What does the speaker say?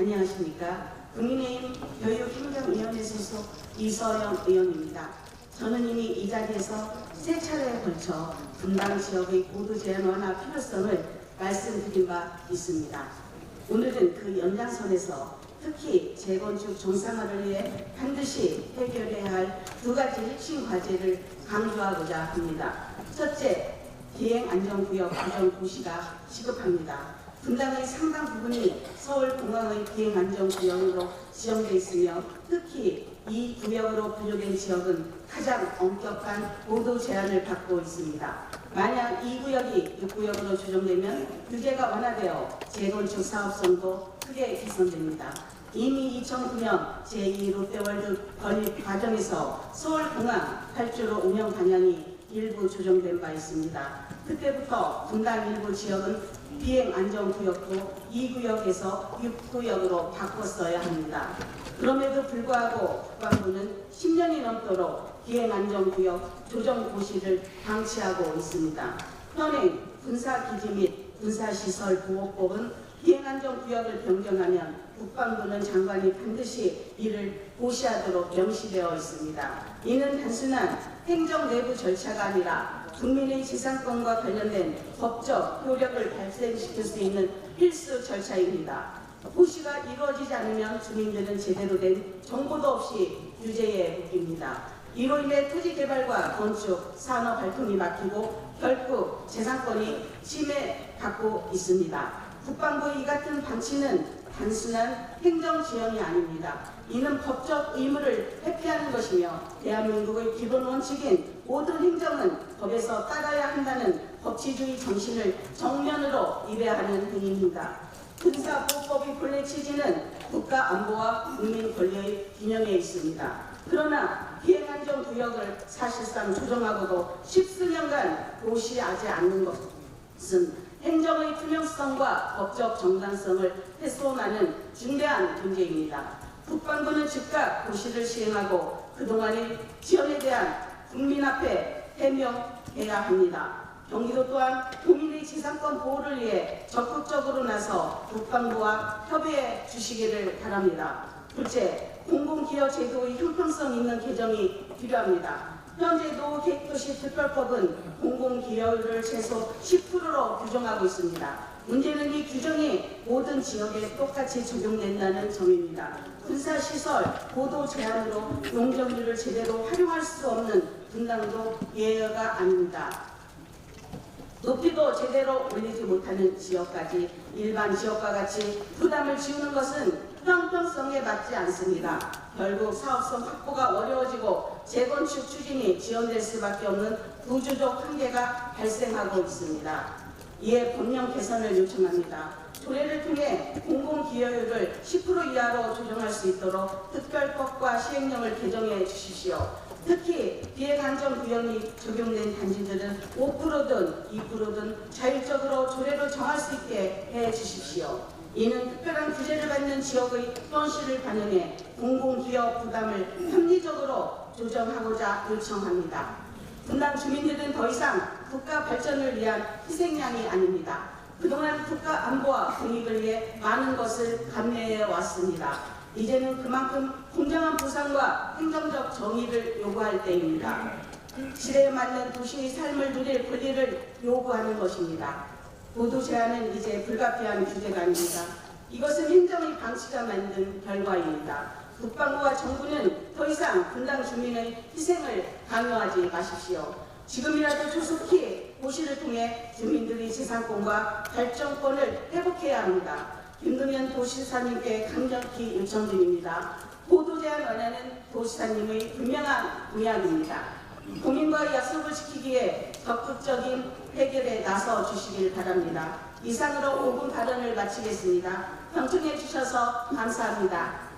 안녕하십니까. 국민의힘 교육행정위원회 소속 이서영 의원입니다. 저는 이미 이 자리에서 세 차례에 걸쳐 분당 지역의 고도 제한 완화 필요성을 말씀드린 바 있습니다. 오늘은 그 연장선에서 특히 재건축 정상화를 위해 반드시 해결해야 할 두 가지 핵심 과제를 강조하고자 합니다. 첫째, 비행안전구역 조정 고시가 시급합니다. 분당의 상당 부분이 서울 공항의 비행 안전 구역으로 지정돼 있으며 특히 이 구역으로 분류된 지역은 가장 엄격한 보도 제한을 받고 있습니다. 만약 이 구역이 6구역으로 조정되면 규제가 완화되어 재건축 사업성도 크게 개선됩니다. 이미 2009년 제2 롯데월드 건립 과정에서 서울공항 8주로 운영 방향이 일부 조정된 바 있습니다. 그때부터 분당 일부 지역은 비행 안전구역도 2구역에서 6구역으로 바꿨어야 합니다. 그럼에도 불구하고 국방부는 10년이 넘도록 비행 안전구역 조정 고시를 방치하고 있습니다. 현행 군사기지 및 군사시설 보호법은 비행안전 구역을 변경하면 국방부는 장관이 반드시 이를 고시하도록 명시되어 있습니다. 이는 단순한 행정 내부 절차가 아니라 국민의 지상권과 관련된 법적 효력을 발생시킬 수 있는 필수 절차입니다. 고시가 이루어지지 않으면 주민들은 제대로 된 정보도 없이 유죄에 묶입니다. 이로 인해 토지 개발과 건축, 산업 발품이 막히고 결국 재산권이 침해받고 있습니다. 국방부의 이 같은 방치는 단순한 행정 지연이 아닙니다. 이는 법적 의무를 회피하는 것이며 대한민국의 기본 원칙인 모든 행정은 법에서 따라야 한다는 법치주의 정신을 정면으로 위배하는 행위입니다. 군사보호법의 본래 취지는 국가 안보와 국민 권리의 균형에 있습니다. 그러나 비행안전 구역을 사실상 조정하고도 십수년간 고시하지 않는 것은 행정의 투명성과 법적 정당성을 훼손하는 중대한 문제입니다. 국방부는 즉각 고시를 시행하고 그동안의 지연에 대한 국민 앞에 해명해야 합니다. 경기도 또한 국민의 지상권 보호를 위해 적극적으로 나서 국방부와 협의해 주시기를 바랍니다. 둘째, 공공기여 제도의 형평성 있는 개정이 필요합니다. 현재 노계획도시 특별법은 공공기여율을 최소 10%로 규정하고 있습니다. 문제는 이 규정이 모든 지역에 똑같이 적용된다는 점입니다. 군사시설, 보도 제한으로 용적률을 제대로 활용할 수 없는 분당도 예외가 아닙니다. 높이도 제대로 올리지 못하는 지역까지 일반 지역과 같이 부담을 지우는 것은 형평성에 맞지 않습니다. 결국 사업성 확보가 어려워지고 재건축 추진이 지연될 수밖에 없는 구조적 한계가 발생하고 있습니다. 이에 법령 개선을 요청합니다. 조례를 통해 공공기여율을 10% 이하로 조정할 수 있도록 특별법과 시행령을 개정해 주십시오. 특히 비행안전구역이 적용된 단지들은 5%든 2%든 자율적으로 조례로 정할 수 있게 해 주십시오. 이는 지역의 현실을 반영해 공공기업 부담을 합리적으로 조정하고자 요청합니다. 분당 주민들은 더 이상 국가 발전을 위한 희생양이 아닙니다. 그동안 국가 안보와 공익을 위해 많은 것을 감내해 왔습니다. 이제는 그만큼 공정한 보상과 행정적 정의를 요구할 때입니다. 시대에 맞는 도시의 삶을 누릴 권리를 요구하는 것입니다. 보도 제한은 이제 불가피한 규제가 아닙니다. 이것은 행정의 방치가 만든 결과입니다. 국방부와 정부는 더 이상 분당 주민의 희생을 강요하지 마십시오. 지금이라도 조속히 고시를 통해 주민들의 재산권과 발전권을 회복해야 합니다. 김동연 도시사님께 강력히 요청드립니다. 보도 제한 완화는 도시사님의 분명한 공약입니다. 국민과의 약속을 지키기에 적극적인 해결에 나서 주시길 바랍니다. 이상으로 5분 발언을 마치겠습니다. 경청해 주셔서 감사합니다.